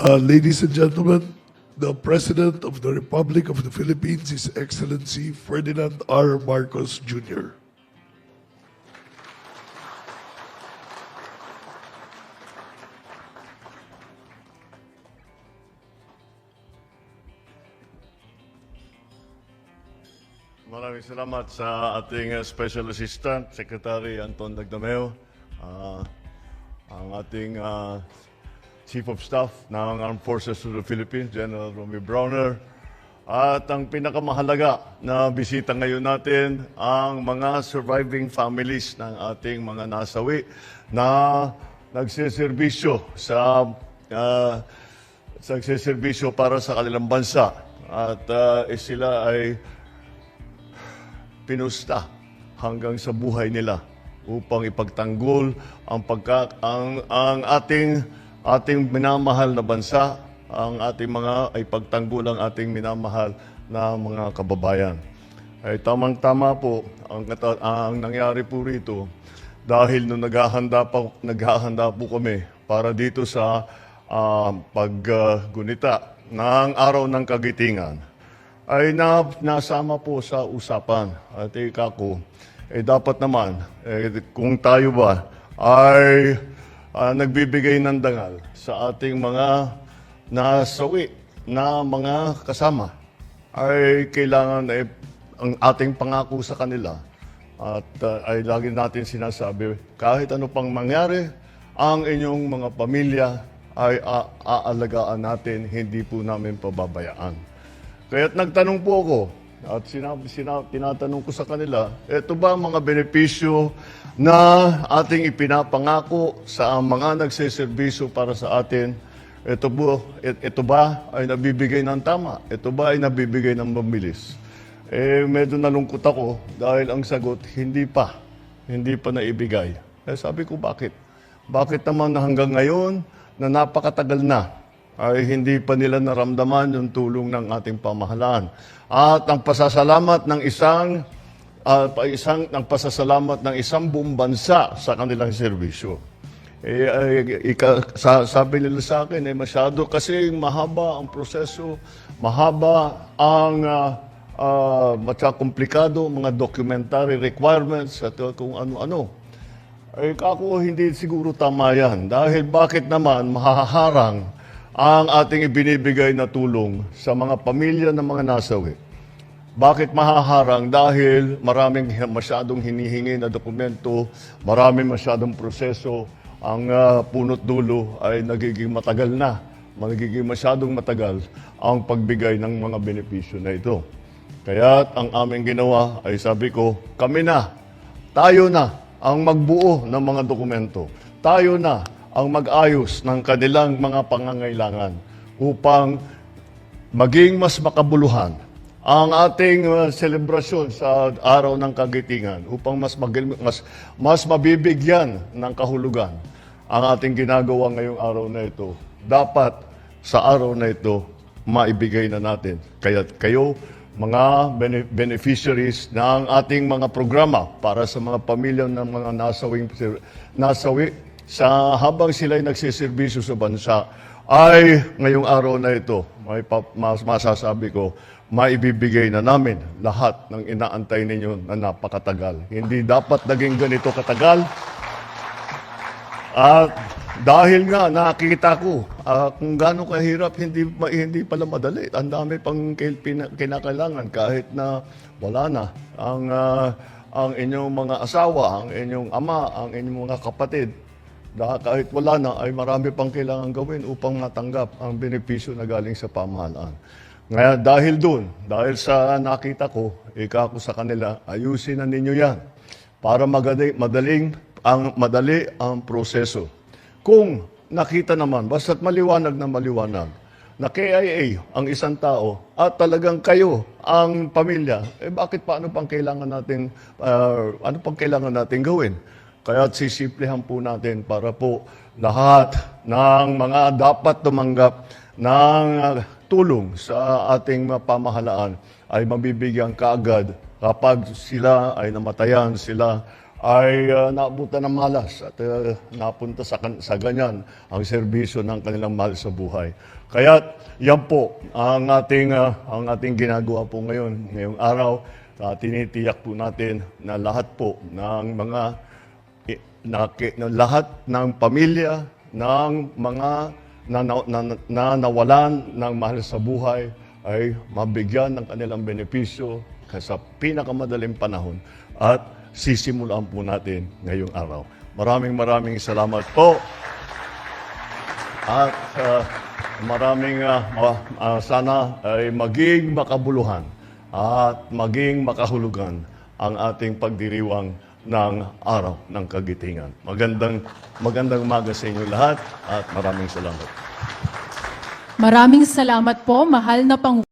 Uh, ladies and gentlemen, the President of the Republic of the Philippines, His Excellency Ferdinand R. Marcos Jr. Maraming salamat sa ating uh, Special Assistant, Secretary Anton Dagdameo, ah, ang ating ah, Chief of Staff ng Armed Forces of the Philippines, General Romeo Browner, at ang pinakamahalaga na bisita ngayon natin, ang mga surviving families ng ating mga nasawi na nagsiservisyo sa ah, nagsiservisyo para sa kanilang bansa. At ah, eh, sila ay pinusta hanggang sa buhay nila upang ipagtanggol ang pagka ang ang ating ating minamahal na bansa, ang ating mga ay pagtanggol ang ating minamahal na mga kababayan. Ay tamang-tama po ang ang nangyari po rito dahil nung naghahanda pa naghahanda po kami para dito sa ah, paggunita ng araw ng kagitingan ay na, nasama po sa usapan. At ika ko, eh dapat naman, eh, kung tayo ba ay ah, nagbibigay ng dangal sa ating mga nasawi na mga kasama, ay kailangan eh, ang ating pangako sa kanila at ah, ay lagi natin sinasabi, kahit ano pang mangyari, ang inyong mga pamilya ay aalagaan natin, hindi po namin pababayaan. Kaya't nagtanong po ako at sinabi, sinabi, tinatanong ko sa kanila, ito ba ang mga benepisyo na ating ipinapangako sa mga nagsiservisyo para sa atin? Ito, it- ito ba ay nabibigay ng tama? Ito ba ay nabibigay ng mabilis? Eh, medyo nalungkot ako dahil ang sagot, hindi pa. Hindi pa naibigay. Eh, sabi ko, bakit? Bakit naman na hanggang ngayon na napakatagal na ay hindi pa nila naramdaman yung tulong ng ating pamahalaan. At ang pasasalamat ng isang ah, pa- isang ng pasasalamat ng isang buong bansa sa kanilang serbisyo. Eh, ay, ika, sa, sabi nila sa akin, eh, masyado kasi mahaba ang proseso, mahaba ang uh, uh, matya komplikado, mga documentary requirements at uh, kung ano-ano. Ay kako hindi siguro tama yan. Dahil bakit naman mahaharang ang ating ibinibigay na tulong sa mga pamilya ng mga nasawi? Bakit mahaharang? Dahil maraming masyadong hinihingi na dokumento, maraming masyadong proseso, ang ah, punot dulo ay nagiging matagal na, magiging masyadong matagal ang pagbigay ng mga benepisyo na ito. Kaya ang aming ginawa ay sabi ko, kami na, tayo na ang magbuo ng mga dokumento. Tayo na ang mag-ayos ng kanilang mga pangangailangan upang maging mas makabuluhan ang ating uh, selebrasyon sa araw ng kagitingan upang mas magil- mas mas mabibigyan ng kahulugan ang ating ginagawa ngayong araw na ito. Dapat sa araw na ito maibigay na natin. Kaya kayo mga bene- beneficiaries ng ating mga programa para sa mga pamilya ng mga nasawing nasawi sa habang sila ay nagsiservisyo sa bansa ay ngayong araw na ito may mas masasabi ko maibibigay na namin lahat ng inaantay ninyo na napakatagal. Hindi dapat naging ganito katagal. At dahil nga nakita ko ah, kung gaano kahirap, hindi, hindi pala madali. Ang dami pang kinakailangan kahit na wala na ang, ah, ang inyong mga asawa, ang inyong ama, ang inyong mga kapatid. Dahil kahit wala na, ay marami pang kailangan gawin upang matanggap ang benepisyo na galing sa pamahalaan. Ngayon, dahil doon, dahil sa nakita ko, ika ko sa kanila, ayusin na ninyo yan para magadi, madaling ang madali ang proseso. Kung nakita naman, basta't maliwanag na maliwanag, na KIA ang isang tao at talagang kayo ang pamilya, eh bakit paano pang kailangan natin, ah, ano pang kailangan natin gawin? Kaya sisiplehan po natin para po lahat ng mga dapat tumanggap ng ah, tulong sa ating pamahalaan ay mabibigyan kaagad kapag sila ay namatayan, sila ay uh, naabutan ng malas at uh, napunta sa, sa ganyan ang serbisyo ng kanilang mahal sa buhay. Kaya yan po ang ating, uh, ang ating ginagawa po ngayon, ngayong araw. Uh, tinitiyak po natin na lahat po ng mga lahat ng pamilya ng mga na, na, na, ng mahal sa buhay ay mabigyan ng kanilang benepisyo sa pinakamadaling panahon at sisimulan po natin ngayong araw. Maraming maraming salamat po. At uh, maraming uh, uh, sana ay maging makabuluhan at maging makahulugan ang ating pagdiriwang ng araw ng kagitingan. Magandang magandang umaga sa inyo lahat at maraming salamat. Maraming salamat po, mahal na Pangulong.